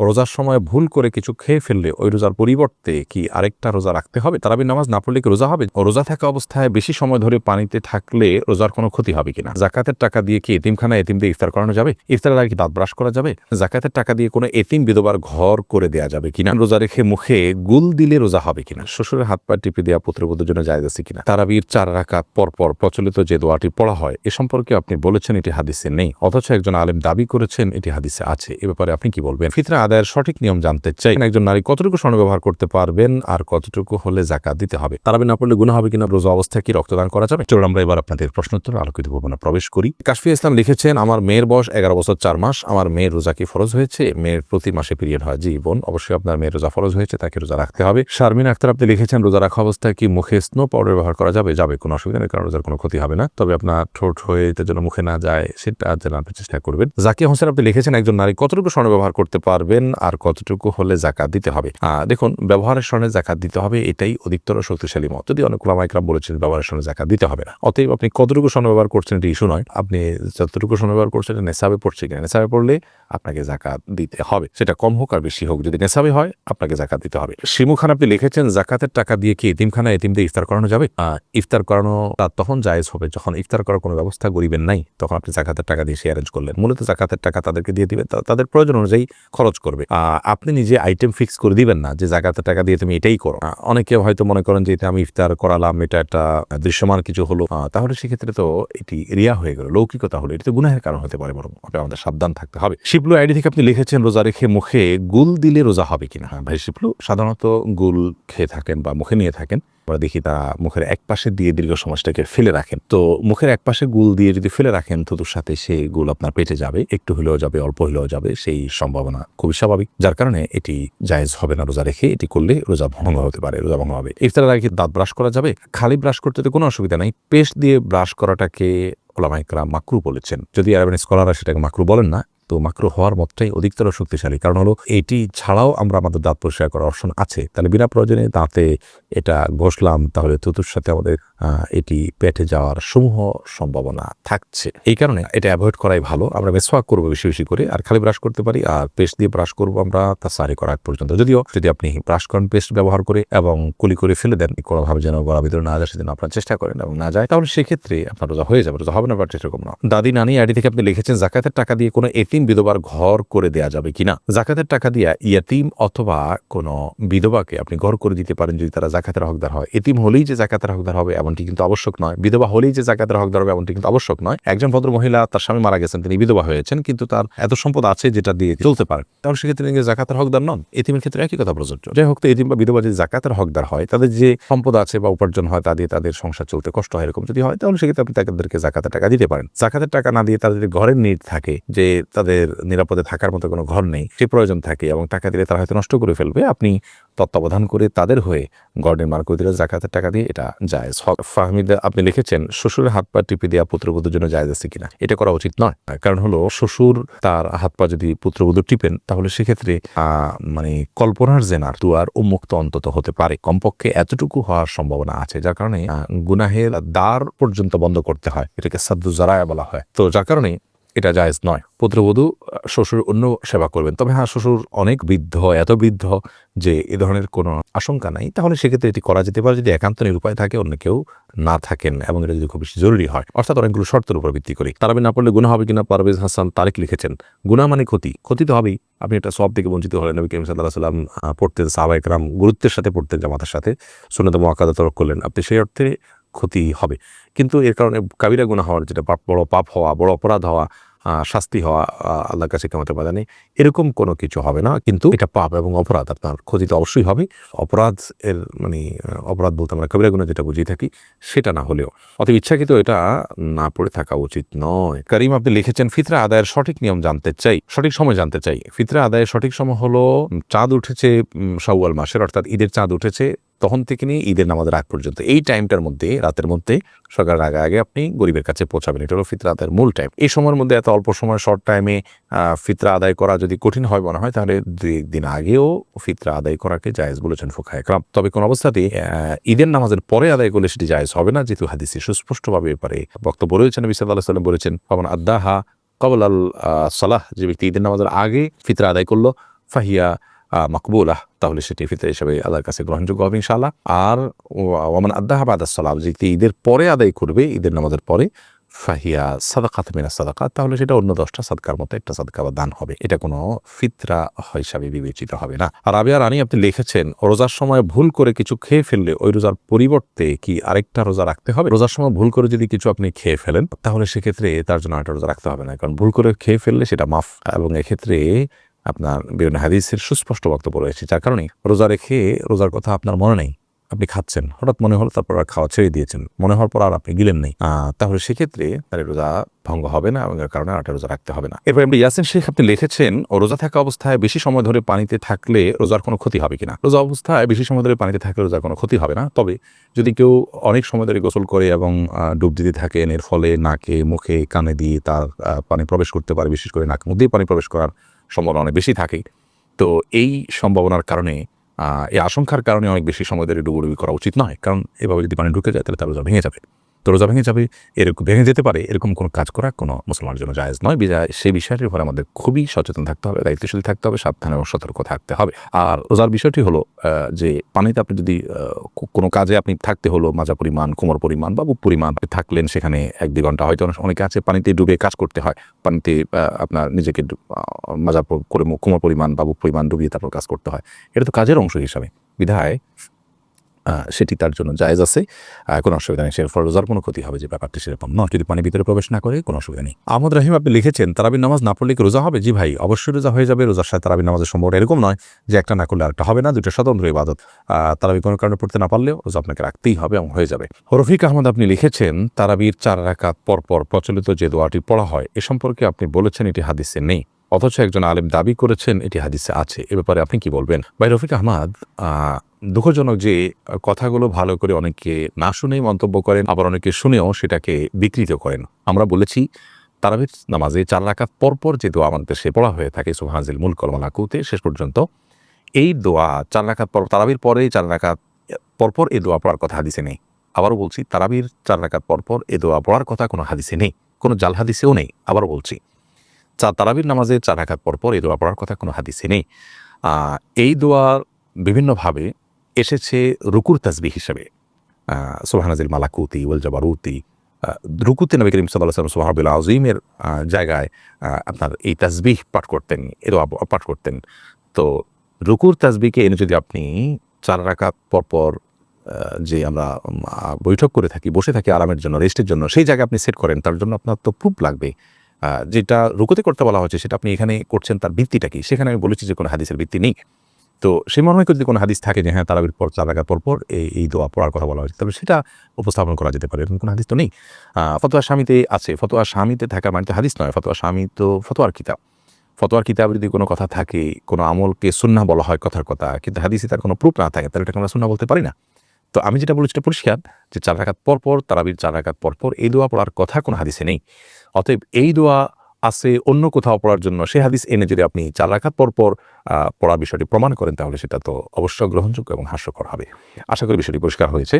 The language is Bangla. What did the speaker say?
রোজার সময় ভুল করে কিছু খেয়ে ফেললে ওই রোজার পরিবর্তে কি আরেকটা রোজা রাখতে হবে? তারাবির নামাজ না পড়লে কি রোজা হবে? রোজা থাকা অবস্থায় বেশি সময় ধরে পানিতে থাকলে রোজার কোনো ক্ষতি হবে কিনা? জাকাতের টাকা দিয়ে কি এতিমখানা এতিম দিয়ে ইফতার করানো যাবে? ইফতারের আগে কি দাঁত ব্রাশ করা যাবে? জাকাতের টাকা দিয়ে কোনো এতিম বিধবার ঘর করে দেওয়া যাবে কিনা? রোজা রেখে মুখে গুল দিলে রোজা হবে কিনা? শ্বশুরের হাত পা টিপে দেওয়া পুত্রবধূর জন্য যায় আছে কিনা? তারাবির চার রাকাত পর পর প্রচলিত যে দোয়াটি পড়া হয়, এ সম্পর্কে আপনি বলেছেন এটি হাদিসে নেই। অথচ একজন আলেম দাবি করেছেন এটি হাদিসে আছে। এ ব্যাপারে আপনি কি বলবেন? ফিতরা আদায়ের সঠিক নিয়ম জানতে চাই। একজন নারী কতটুকু স্বর্ণ ব্যবহার করতে পারবেন আর কতটুকু হলে জাকাত দিতে হবে? তারাবি না পড়লে গুণা হবে কিনা, রোজা অবস্থায় কি, রক্তদান করা যাবে? চলুন আমরা এবার আপনাদের প্রশ্নোত্তর আলোকিত ভবনে প্রবেশ করি। কাশফি ইসলাম লিখেছেন, আমার মেয়ের বয়স এগারো বছর চার মাস, আমার মেয়ের রোজা কি ফরজ হয়েছে? মেয়ের প্রতি মাসে পিরিয়ড হয় জি বোন অবশ্যই আপনার মেয়ের রোজা ফরজ হয়েছে, তাকে রোজা রাখতে হবে। শারমিন আক্তার আপনি লিখেছেন, রোজা রাখা অবস্থায় কি মুখে স্নো পাউডার ব্যবহার করা যাবে? যাবে, কোনো অসুবিধা নেই, কারণ রোজার কোনো ক্ষতি হবে না। তবে আপনার ঠোঁট হয়ে এতে যেন মুখে না যায়, সেটা জানার চেষ্টা করবেন। জাকিয়া হোসেন আপনি লিখেছেন, একজন নারী কতটুকু স্বর্ণ ব্যবহার করতে পারবেন আর কতটুকু হলে জাকাত দিতে হবে। দেখুন, ব্যবহারের স্বর্ণে জাকাত দিতে হবে, এটাই অধিকতর শক্তিশালী মত। যদি অনেক ওলামাইকরাম বলেছেন, ব্যবহারের স্বর্ণে জাকাত দিতে হবে না। অতএব আপনি কতটুকু স্বর্ণ ব্যবহার করছেন এটি ইস্যু নয়। আপনি যতটুকু স্বর্ণ ব্যবহার করছেন এটা নেশাবে পড়ছে কিনা। নেশাবে পড়লে আপনাকে জাকাত দিতে হবে। সেটা কম হোক আর বেশি হোক। যদি নেশাবে হয়, আপনাকে জাকাত দিতে হবে। শিমু খান আপনি লিখেছেন, জাকাতের টাকা দিয়ে কি এতিমখানা এতিম দিয়ে ইফতার করানো যাবে? ইফতার করানো তা তখন জায়েজ হবে যখন ইফতার করার কোনো ব্যবস্থা গরিবের নাই। তখন আপনি জাকাতের টাকা দিয়ে সে অ্যারেঞ্জ করলেন। মূলত জাকাতের টাকা তাদেরকে দিয়ে দিবেন। তাদের প্রয়োজন অনুযায়ী খরচ করবে। আপনি নিজে আইটেম ফিক্স করে দিবেন না যে জাকাতের টাকা দিয়ে তুমি এটাই করো। অনেকে হয়তো মনে করেন যে, এটা আমি ইফতার করালাম, এটা একটা দৃশ্যমান কিছু হলো। তাহলে সেক্ষেত্রে তো এটি রিয়া হয়ে গেল। লৌকিকতা হলো, এটি তো গুনাহের কারণ হতে পারে বরং আমাদের সাবধান থাকতে হবে। শিপলু আইডি থেকে আপনি লিখেছেন, রোজা রেখে মুখে গুল দিলে রোজা হবে কিনা? হ্যাঁ ভাই শিপলু সাধারণত গুল খেয়ে থাকেন বা মুখে নিয়ে থাকেন। আমরা দেখি তা মুখের এক পাশে দিয়ে দীর্ঘ সমাজটাকে ফেলে রাখেন। তো মুখের এক পাশে গুল দিয়ে যদি ফেলে রাখেন থুতুর সাথে সেই গুল আপনার পেটে যাবে, একটু হলেও যাবে, অল্প হলেও যাবে, সেই সম্ভাবনা খুবই স্বাভাবিক, যার কারণে এটি জায়েজ হবে না রোজা রেখে, এটি করলে রোজা ভঙ্গ হতে পারে, রোজা ভঙ্গ হবে। ইফতারের আগে দাঁত ব্রাশ করা যাবে? খালি ব্রাশ করতে তো কোনো অসুবিধা নাই, পেস্ট দিয়ে ব্রাশ করাটাকে ওলামাইকরা মাকরু বলেছেন। যদি আরবেন স্কলাররা সেটাকে মাকরু বলেন না তো মাকরু হওয়ার মতটাই অধিকতর শক্তিশালী। কারণ হলো, এটি ছাড়াও আমরা আমাদের দাঁত পরিষ্কার করার অপশন আছে। তাহলে বিনা প্রয়োজনে দাঁতে এটা ঘষলাম, তাহলে তুতুর সাথে আমাদের এটি পেটে যাওয়ার সমূহ সম্ভাবনা থাকছে। এই কারণে এটা অ্যাভয়েড করাই ভালো। আমরা মেসওয়াক করব বেশি বেশি করে, আর খালি ব্রাশ করতে পারি, আর পেস্ট দিয়ে ব্রাশ করব আমরা তা সারি করা পর্যন্ত। যদিও যদি আপনি ব্রাশ করেন পেস্ট ব্যবহার করে এবং কুলি করে ফেলে দেন, কোনোভাবে যেন গলা ভিতরে না যায়, সেজন্য আপনার চেষ্টা করেন এবং না যায়, তাহলে সেক্ষেত্রে আপনার রোজা হয়ে যাবে, রোজা হবে না বাট এরকম না। দাদি, নানি, আইডি থেকে আপনি লিখেছেন, জাকাতের টাকা দিয়ে কোনো এতিম বিধবার ঘর করে দেয়া যাবে কিনা? জাকাতের টাকা দিয়ে ইয়াতিম অথবা কোনো বিধবাকে আপনি ঘর করে দিতে পারেন যদি তারা জাকাতের হকদার হয়। এতিম হলেই যে জাকাতের হকদার হবে এমনটি কিন্তু আবশ্যক নয়। বিধবা হলেই যে জাকাতের হকদার হবে এমনটি কিন্তু আবশ্যক নয়। একজন ভদ্র মহিলা তার স্বামী মারা গেছেন, তিনি বিধবা হয়েছেন, কিন্তু তার এত সম্পদ আছে যেটা দিয়ে চলতে পারে। তাহলে সেক্ষেত্রে তিনি জাকাতের হকদার নন। এতিমের ক্ষেত্রে একই কথা প্রযোজ্য। যাই হোক, তো এতিম বা বিধবা যদি জাকাতের হকদার হয়, তাদের যে সম্পদ আছে বা উপার্জন হয় তা দিয়ে তাদের সংসার চলতে কষ্ট হয় এরকম যদি হয়, তাহলে সেক্ষেত্রে আপনি তাদেরকে জাকাতের টাকা দিতে পারেন। জাকাতের টাকা না দিয়ে তাদের ঘরের নিট থাকে যে তাদের নিরাপদে থাকার মতো কোনো ঘর নেই সে প্রয়োজন থাকে এবং টাকা দিলে তারা হয়তো নষ্ট করে ফেলবে। আপনি তত্ত্বাবধান করে তাদের হয়ে করে দিলে জাকাতের টাকা দিয়ে এটা জায়েজ হক। ফাহমিদ, আপনি লিখেছেন, শ্বশুরের হাত পা টিপে দেওয়া পুত্রবধূর জন্য জায়েজ আছে কিনা? এটা করা উচিত নয়। কারণ হলো, শ্বশুর তার হাত পা যদি পুত্রবধূ টিপেন, তাহলে সেক্ষেত্রে মানে কল্পনার জেনার দুয়ার উন্মুক্ত অন্তত হতে পারে। কমপক্ষে এতটুকু হওয়ার সম্ভাবনা আছে, যার কারণে গুনাহের দ্বার পর্যন্ত বন্ধ করতে হয়। এটাকে সাদ্দু জারায়া বলা হয়। তো যার কারণে এটা জায়েজ নয়। পুত্রবধূ, শ্বশুর অন্য সেবা করবেন। তবে হ্যাঁ শ্বশুর অনেক বৃদ্ধ, এত বৃদ্ধ যে এ ধরনের কোনো আশঙ্কা নাই। তাহলে সেক্ষেত্রে এটি করা যেতে পারে যদি একান্ত নিরুপায় থাকে, অন্য কেউ না থাকেন এবং এটা যদি খুব বেশি জরুরি হয়। অর্থাৎ অনেকগুলো শর্তের উপর ভিত্তি করে তারাবি না পড়লে গুণা হবে কিনা পারভেজ হাসান তারেক লিখেছেন। গুণা মানে ক্ষতি। ক্ষতি তো হবেই। আপনি এটা সব থেকে বঞ্চিত হলেন। নবী কেম সাল্লাহ সাল্লাম পড়তেন সাহাবাইকরাম গুরুত্বের সাথে পড়তেন জামাতের সাথে। সুন্নত মোয়াক্কাদা তরক করলেন। আপনি সেই অর্থে ক্ষতি হবে। কিন্তু এর কারণে কাবিরা গুণা হওয়ার যেটা বড় পাপ হওয়া, বড় অপরাধ হওয়া শাস্তি হওয়া আল্লাহর কাছে কেমন বাধা নেই। এরকম কোনো কিছু হবে না কিন্তু এটা পাপ এবং অপরাধ আপনার ক্ষতি তো অবশ্যই হবে। অপরাধ এর মানে অপরাধ বলতে আমরা কবিরা গুণা যেটা বুঝিয়ে থাকি সেটা না হলেও। অত ইচ্ছাকৃত এটা না পড়ে থাকা উচিত নয়। করিম আপনি লিখেছেন ফিতরা আদায়ের সঠিক নিয়ম জানতে চাই সঠিক সময় জানতে চাই। ফিতরা আদায়ের সঠিক সময় হলো চাঁদ উঠেছে উম, মাসের অর্থাৎ ঈদের চাঁদ উঠেছে তখন থেকে নিয়ে ঈদের নামাজের আগ পর্যন্ত। এই টাইমটার মধ্যে, রাতের মধ্যে সকালের আগে আগে আপনি গরিবের কাছে পৌঁছাবেন। এটা হলো আদায়ের মূল টাইম এই সময়ের মধ্যে এত অল্প সময় শর্ট টাইমে ফিতরা আদায় করা যদি কঠিন হয় মনে হয়, তাহলে দুই একদিন আগেও ফিতরা আদায় করাকে জায়েজ বলেছেন ফুখা একরাম। তবে কোন অবস্থাতেই ঈদের নামাজের পরে আদায় করলে সেটি জায়েজ হবে না, যেহেতু হাদিসে সুস্পষ্টভাবে ব্যাপারে বক্তব্য রয়েছেন নবী সাল্লাহ সাল্লাম বলেছেন পাবন আদাহা কবল আল সালাহ যে ব্যক্তি ঈদের নামাজের আগে ফিতরা আদায় করল, ফাহিয়া মাকবুলাহ। তাহলে সেটি ফিতর হিসাবে আল্লাহর কাছে গ্রহণযোগ্য হবে ইনশাআল্লাহ। আর ওমান আদাহ বাদাস সালাম, যে ঈদের পরে আদায় করবে, ঈদের নামাজের পরে, ফাহিয়া সাদাকাত মিনা সাদাকাত, তাহলে সেটা অন্য দশটা সাদকার মতো একটা সাদকা বা দান হবে। এটা কোনো ফিতরা হিসাবে বিবেচিত হবে না। আর আবিয়া রানী আপনি লিখেছেন, রোজার সময় ভুল করে কিছু খেয়ে ফেললে ওই রোজার পরিবর্তে কি আরেকটা রোজা রাখতে হবে? রোজার সময় ভুল করে যদি কিছু আপনি খেয়ে ফেলেন, তাহলে সেক্ষেত্রে তার জন্য একটা রোজা রাখতে হবে না। কারণ ভুল করে খেয়ে ফেললে সেটা মাফ। এবং এক্ষেত্রে আপনার বিভিন্ন হাদিসের সুস্পষ্ট বক্তব্য রয়েছে, যার কারণে রোজা রেখে রোজার কথা আপনার মনে নেই, আপনি খাচ্ছেন। হঠাৎ মনে হলো তারপর আর খাওয়া ছেড়ে দিয়েছেন। মনে হওয়ার পর আর আপনি গিলেন নেই। তাহলে সেক্ষেত্রে তার রোজা ভঙ্গ হবে না এবং এর কারণে আরেকটা রোজা রাখতে হবে না। এরপর আপনি ইয়াসিন শেখ আপনি লিখেছেন রোজা থাকা অবস্থায় বেশি সময় ধরে পানিতে থাকলে রোজার কোনো ক্ষতি হবে কিনা? রোজা অবস্থায় বেশি সময় ধরে পানিতে থাকলে রোজার কোনো ক্ষতি হবে না। তবে যদি কেউ অনেক সময় ধরে গোসল করে এবং ডুব দিতে থাকেন, এর ফলে নাকে, মুখে কানে দিয়ে তার পানি প্রবেশ করতে পারে, বিশেষ করে নাক দিয়ে পানি প্রবেশ করার সম্ভাবনা অনেক বেশি থাকে। তো এই সম্ভাবনার কারণে এই আশঙ্কার কারণে অনেক বেশি সময় ধরে ডুবুডুবি করা উচিত নয়। কারণ এভাবে যদি পানি ঢুকে যায়, তাহলে তার ভেঙে যাবে। তো রোজা ভেঙে যাবে, এরকম ভেঙে যেতে পারে, এরকম কোনো কাজ করা কোনো মুসলমানের জন্য জায়েজ নয়। সেই বিষয়টির উপর আমাদের খুবই সচেতন থাকতে হবে, দায়িত্বশীল থাকতে হবে, সাবধান এবং সতর্ক থাকতে হবে। আর রোজার বিষয়টি হলো যে পানিতে আপনি যদি কোনো কাজে আপনি থাকতে হলো, মাজা পরিমাণ, কোমর পরিমাণ বা বুক পরিমাণ থাকলেন সেখানে এক দুই ঘণ্টা, হয়তো অনেকে আছে পানিতে ডুবে কাজ করতে হয়, পানিতে আপনার নিজেকে মাজা করে কোমর পরিমাণ বা বুক পরিমাণ ডুবিয়ে তারপর কাজ করতে হয়। এটা তো কাজের অংশ হিসাবে। বিধায় সেটি তার জন্য জায়েজ আছে। কোনো অসুবিধা নেই সের ফলে রোজার কোনো ক্ষতি হবে যে ব্যাপারটি সেরকম নয়। যদি পানি ভিতরে প্রবেশ না করে কোনো অসুবিধা নেই। আহমদ রাহিম আপনি লিখেছেন তারাবির নামাজ না পড়লে কি রোজা হবে? জি ভাই অবশ্যই রোজা হয়ে যাবে। রোজার সাথে তারাবির নামাজের সম্ভব এরকম নয় যে একটা না করলে আরেকটা হবে না দুটো স্বতন্ত্র ইবাদত। তারাবি কোনো কারণে পড়তে না পারলেও রোজা আপনাকে রাখতেই হবে এবং হয়ে যাবে। রফিক আহমদ আপনি লিখেছেন তারাবির চার রাকাত পর পর প্রচলিত যে দোয়াটি পড়া হয় এ সম্পর্কে আপনি বলেছেন এটি হাদিসে নেই। অথচ একজন আলেম দাবি করেছেন এটি হাদিসে আছে। এ ব্যাপারে আপনি কি বলবেন? ভাই রফিক আহমদ আহ, দুঃখজনক যে, কথাগুলো ভালো করে অনেকে না শুনেই মন্তব্য করেন, আবার অনেকে শুনেও সেটাকে বিকৃত করেন। আমরা বলেছি, তারাবির নামাজে চার রাকাত পরপর যে দোয়া আমাদের দেশে পড়া হয়ে থাকে সুহাজিল মুল কলমালাকুতে শেষ পর্যন্ত, এই দোয়া চার রাকাত পর, তারাবির পরে চার রাকাত পরপর এ দোয়া পড়ার কথা হাদিসে নেই। আবারও বলছি, তারাবির চার রাকাত পরপর এ দোয়া পড়ার কথা কোনো হাদিসে নেই, কোনো জাল হাদিসেও নেই, আবারও বলছি। চা, তারাবির নামাজে চার রাকাত পরপর এই দোয়া পড়ার কথা কোনো হাদিসে নেই। এই দোয়ার বিভিন্নভাবে এসেছে রুকুর তাসবি হিসেবে। সোহানাজিল মালাকুতি ওয়াল জাবারুতি। রুকুতে নবী করিম সাল্লাহ সাল্লাম সোহাবুল আজিমের জায়গায় আপনার এই তাসবিহ পাঠ করতেন এর পাঠ করতেন। তো রুকুর তাজবিকে এনে যদি আপনি চার রাকাত পরপর যে আমরা বৈঠক করে থাকি, বসে থাকি আরামের জন্য, রেস্টের জন্য, সেই জায়গায় আপনি সেট করেন, তার জন্য আপনার তো প্রুফ লাগবে। যেটা রুকুতে করতে বলা হয়েছে, সেটা আপনি এখানে করছেন, তার ভিত্তিটা কি? সেখানে আমি বলেছি যে কোনো হাদিসের ভিত্তি নেই। তো সেই মনে হয় যদি কোনো হাদিস থাকে যে হ্যাঁ তারাবির পর, চার রাখার পর এই এই দোয়া পড়ার কথা বলা হয়েছে। তবে সেটা উপস্থাপন করা যেতে পারে, এরকম কোনো হাদিস তো নেই। ফতোয়া স্বামীতে আছে। ফতোয়া স্বামীতে থাকা মানে তো হাদিস নয়, ফতোয়া স্বামী তো ফতোয়ার কিতাব। ফতোয়ার কিতাবে যদি কোনো কথা থাকে, কোনো আমলকে সুন্না বলা হয় কথার কথা, কিন্তু হাদিসে তার কোনো প্রুফ না থাকে, তাহলে এটাকে আমরা সুন্না বলতে পারি না। তো আমি যেটা বলেছি, এটা পরিষ্কার যে, চার রাখাত পর পর, তারাবির চার রাখাত পর পর এই দোয়া পড়ার কথা কোনো হাদিসে নেই। অতএব এই দোয়া আছে অন্য কোথাও পড়ার জন্য। সে হাদিস এনে যদি আপনি চার রাখাত পর পর আহ, পড়ার বিষয়টি প্রমাণ করেন তাহলে সেটা তো অবশ্য গ্রহণযোগ্য এবং হাস্যকর হবে। আশা করি বিষয়টি পরিষ্কার হয়েছে।